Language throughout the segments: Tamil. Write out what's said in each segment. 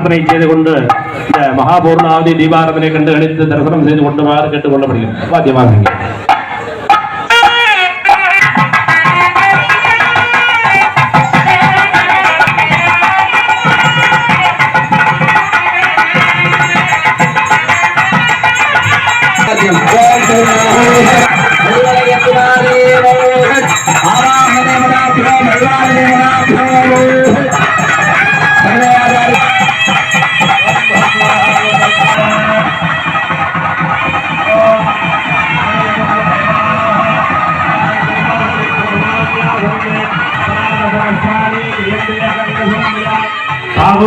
பிரார்த்தனை செய்து கொண்டு இந்த மகாபூர்ணாவதி தீபாரதனை கண்டு கணித்து தரிசனம் செய்து கொண்டுமாறு கேட்டுக்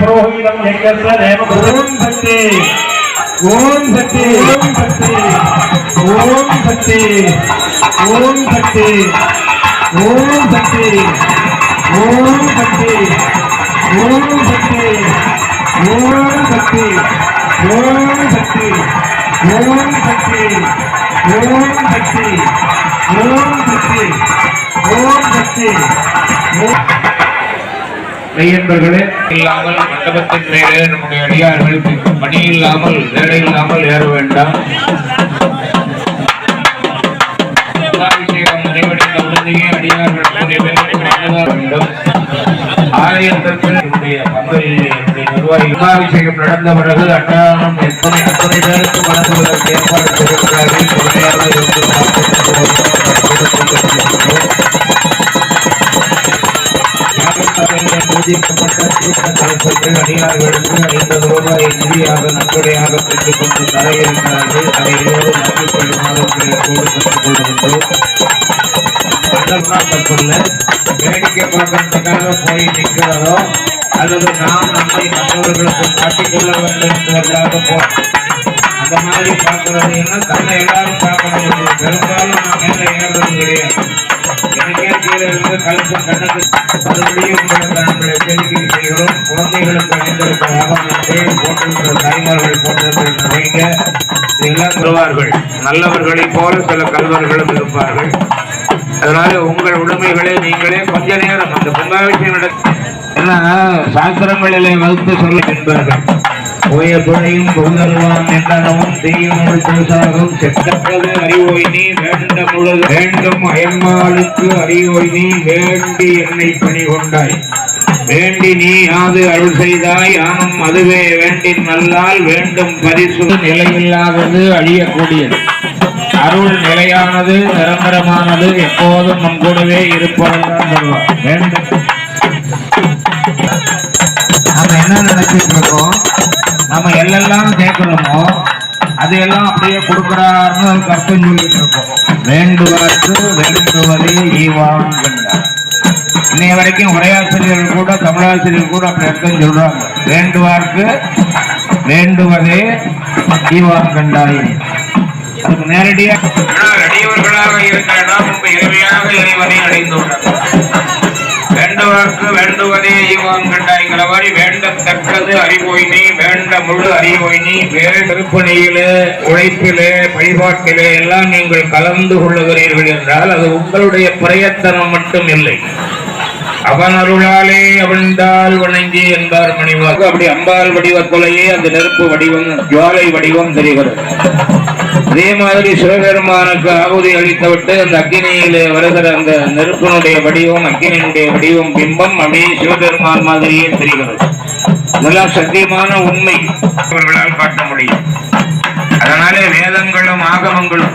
புரோகிதம் எங்கென்ற தேவ ஓம் சக்தி ஓம் சக்தி ஓம் சக்தி ஓம் சக்தி ஓம் சக்தி ஓம் சக்தி ஓம் சக்தி ஓம் சக்தி ஓம் சக்தி ஓம் சக்தி ஓம் சக்தி ஓம் சக்தி ஓம் சக்தி ஓம் சக்தி மெய்யன்பர்களே இல்லாமல் மண்டபத்தின் மேலே நம்முடைய அடியார்கள் பணி இல்லாமல் வேலை இல்லாமல் ஏற வேண்டாம். அடியார்கள் வேண்டும். ஆலயத்திற்கு என்னுடைய பங்களிலே என்னுடைய நடந்த பிறகு அன்னாரம் எத்தனை அத்தனை பேருக்கு வழங்குவதற்கு ஏற்பாடு செய்திருக்கிறார்கள் பொறுமையாக இருந்து பார்த்துக் அடியார்களுக்கு ஐம்பது ரூபாய் நிதியாக நன்கொடையாக பெற்றுக் கொண்டு தர இருக்கிறார்கள் அதை இருவரும் வாங்கிக் கொள்ளுமாறு கொள்கின்றோம் அதெல்லாம் தப்பில்ல வேடிக்கை பார்க்கறதுக்காக போய் நிற்கிறதோ அல்லது நாம் நம்மை மற்றவர்களுக்கு காட்டிக்கொள்ள வேண்டும் என்பதற்காக போ. அந்த மாதிரி பார்க்கறது எல்லாம் தன்னை எல்லாரும் பார்க்கணும். பெரும்பாலும் நான் மேலே ஏறுறது கிடையாது. எனக்கே கீழே இருந்து கலசம் கண்ணுக்கு மறுபடியும் உங்களுக்கு நாங்கள் எச்சரிக்கை செய்கிறோம். குழந்தைகளுக்கு அணிந்திருக்க ஆபரணத்தை போட்டிருக்கிற தாய்மார்கள் போட்டிருக்கிற நிறைய இதெல்லாம் வருவார்கள் நல்லவர்களைப் போல சில கல்வர்களும் இருப்பார்கள். அதனால உங்கள் உடைமைகளை நீங்களே கொஞ்ச நேரம் அந்த ஏன்னா சாஸ்திரங்களிலே வகுத்து சொல்ல என்பார்கள். ஓய துணையும் புகழ்வான் என்றனவும் தீயும் பேசாகும் செத்தக்கது அறிவோய் நீ வேண்ட முழு வேண்டும் அயன்மாளுக்கு அறிவோய் நீ வேண்டி என்னை பணி கொண்டாய் வேண்டி நீ யாது அருள் செய்தாய். ஆனும் அதுவே வேண்டின் நல்லால் வேண்டும் பரிசு. நிலையில்லாதது அழியக்கூடியது. அருள் நிலையானது நிரந்தரமானது எப்போதும் நம் கூடவே இருப்பதுதான் நம்ம என்ன நினைச்சிட்டு இருக்கோம்? நம்ம எல்லெல்லாம் கேட்கிறோமோ அது எல்லாம் அப்படியே கொடுக்கிறாருன்னு அர்த்தம் சொல்லிட்டு இருக்கோம். வேண்டுவதற்கு வேண்டுவதே ஈவான் கண்டார் இன்னைய வரைக்கும் உரையாசிரியர்கள் கூட தமிழாசிரியர்கள் கூட அப்படி அர்த்தம் சொல்றாங்க. வேண்டுவார்க்கு வேண்டுவதே ஈவான் கண்டாய் அதுக்கு நேரடியாக அடியவர்களாக இருக்கிற நாம் ரொம்ப எளிமையாக இறைவனை அடைந்துள்ளோம் வேண்டுவதற்கு வேண்டுவதே ஈவான் கண்டாய்ங்கிற மாதிரி வேண்டத்தக்கது அறிவோயினி வேண்ட முழு அறிவோயினி வேறு திருப்பணியிலே உழைப்பிலே வழிபாட்டிலே எல்லாம் நீங்கள் கலந்து கொள்ளுகிறீர்கள் என்றால் அது உங்களுடைய பிரயத்தனம் மட்டும் இல்லை. அவன் அருளாலே அவிழ்ந்தால் வணங்கி என்பார் மணிவாக்கு அப்படி அம்பாள் வடிவ கொலையே அந்த நெருப்பு வடிவம் ஜுவாலை வடிவம் தெரிகிறது. அதே மாதிரி சிவபெருமானுக்கு ஆகுதி அளித்துவிட்டு அந்த அக்கினியிலே வருகிற அந்த நெருப்பினுடைய வடிவம் அக்கினியினுடைய வடிவம் பிம்பம் அப்படியே சிவபெருமான் மாதிரியே தெரிகிறது. இதெல்லாம் சத்தியமான உண்மை. அவர்களால் காட்ட முடியும். அதனாலே வேதங்களும் ஆகமங்களும்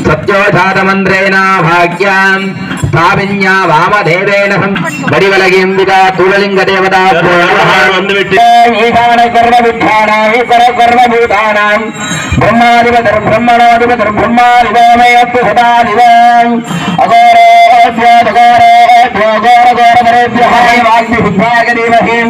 ప్రత్యోజాతమంత్రేణ భాగ్యాం స్థాపిన్యా వామదేవేన వడివలగిం విదా తూలలింగ దేవతా బ్రహ్మాధిపతిర్ బ్రహ్మణోధిపతిర్ బ్రహ్మాధిపమేత్తు సదాధివం అఘోరేభ్యో ఘోరేభ్యో ఘోర ఘోరధరేభ్య వాగ్ని బుద్ధాగరీమహీం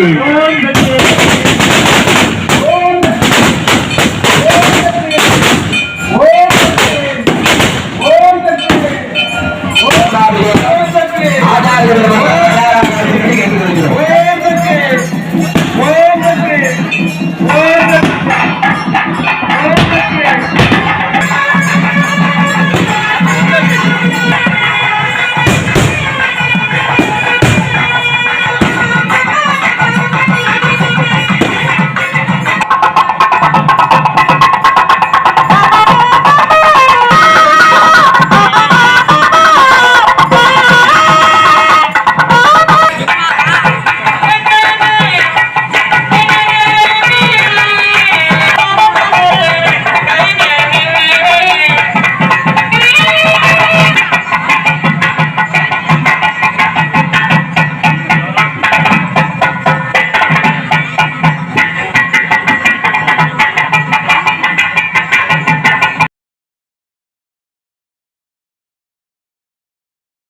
Hallelujah.